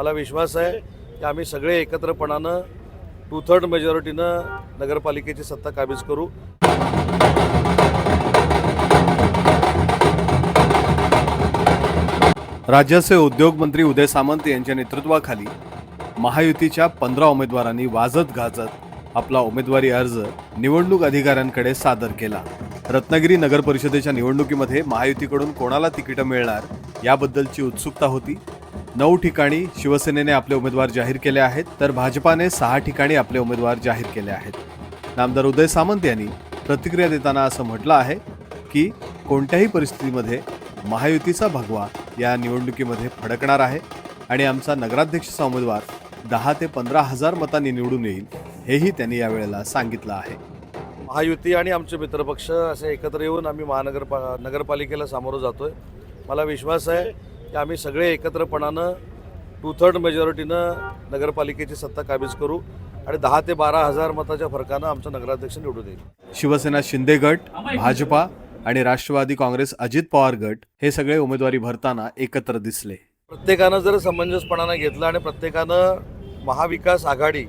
मला विश्वास आहे की आम्ही सगळे एकत्रपणानं टू थर्ड मेजॉरिटीनं नगरपालिकेची सत्ता काबीज करू. राज्याचे उद्योगमंत्री उदय सामंत यांच्या नेतृत्वाखाली महायुतीच्या पंधरा उमेदवारांनी वाजत गाजत आपला उमेदवारी अर्ज निवडणूक अधिकाऱ्यांकडे सादर केला. रत्नागिरी नगर परिषदेच्या निवडणुकीमध्ये महायुतीकडून कोणाला तिकीटं मिळणार याबद्दलची उत्सुकता होती. नऊ ठिकाणी शिवसेनेने आपले उमेदवार जाहीर केले आहेत तर भाजपाने सहा ठिकाणी आपले उमेदवार जाहीर केले आहेत. नामदार उदय सामंत यांनी प्रतिक्रिया देताना असं म्हटलं आहे की कोणत्याही परिस्थितीमध्ये महायुतीचा भगवा या निवडणुकीमध्ये फडकणार आहे आणि आमचा नगराध्यक्षचा उमेदवार दहा ते पंधरा हजार मतांनी निवडून येईल हेही त्यांनी यावेळेला सांगितलं आहे. महायुती आणि आमचे मित्रपक्ष असे एकत्र येऊन आम्ही महानगरपा नगरपालिकेला सामोरं जातोय. मला विश्वास आहे की आम्ही सगळे एकत्रपणानं टू थर्ड मेजॉरिटीनं नगरपालिकेची सत्ता काबीज करू आणि दहा ते बारा हजार मताच्या फरकानं आमचा नगराध्यक्ष निवडून येईल. शिवसेना शिंदे गट भाजपा आणि राष्ट्रवादी काँग्रेस अजित पवार गट हे सगळे उमेदवारी भरताना एकत्र दिसले. प्रत्येकानं जर समंजसपणानं घेतलं आणि प्रत्येकानं महाविकास आघाडी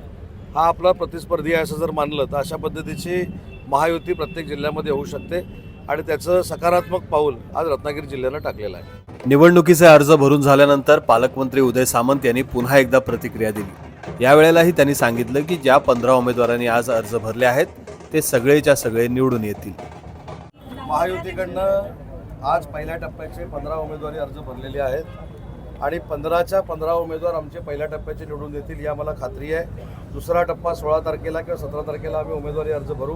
हा आपला प्रतिस्पर्धी आहे असं जर मानलं तर अशा पद्धतीची महायुती प्रत्येक जिल्ह्यामध्ये होऊ शकते आणि त्याचं सकारात्मक पाऊल आज रत्नागिरी जिल्ह्यानं टाकलेलं आहे. निवडणुकीचे अर्ज भरून झाल्यानंतर पालकमंत्री उदय सामंत यांनी पुन्हा एकदा प्रतिक्रिया दिली. यावेळेलाही त्यांनी सांगितलं की ज्या पंधरा उमेदवारांनी आज अर्ज भरले आहेत ते सगळेच्या सगळे निवडून येतील. महायुतीकडनं आज पहिल्या टप्प्याचे पंधरा उमेदवारी अर्ज भरलेले आहेत आणि पंधराच्या पंधरा उमेदवार आमचे पहिल्या टप्प्याचे निवडून येतील या मला खात्री आहे. दुसरा टप्पा सोळा तारखेला किंवा सतरा तारखेला आम्ही उमेदवारी अर्ज भरू.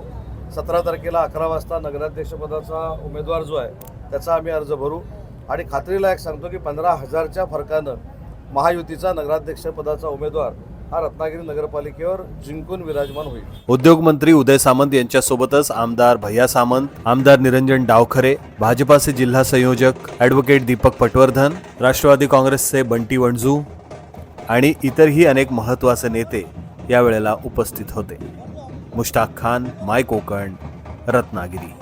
सतरा तारखेला अकरा वाजता नगराध्यक्षपदाचा उमेदवार जो आहे त्याचा आम्ही अर्ज भरू. आणि खात्रीला एक सांगतो की पंधरा हजारच्या फरकानं महायुतीचा नगराध्यक्षपदाचा उमेदवार हा रत्नागिरी नगरपालिकेवर जिंकून विराजमान होईल. उद्योग मंत्री उदय सामंत यांच्यासोबतच आमदार भैया सामंत आमदार निरंजन डावखरे भाजपाचे जिल्हा संयोजक ॲडव्होकेट दीपक पटवर्धन राष्ट्रवादी काँग्रेसचे बंटी वणजू आणि इतरही अनेक महत्त्वाचे नेते यावेळेला उपस्थित होते. मुश्ताक खान माय कोकण रत्नागिरी.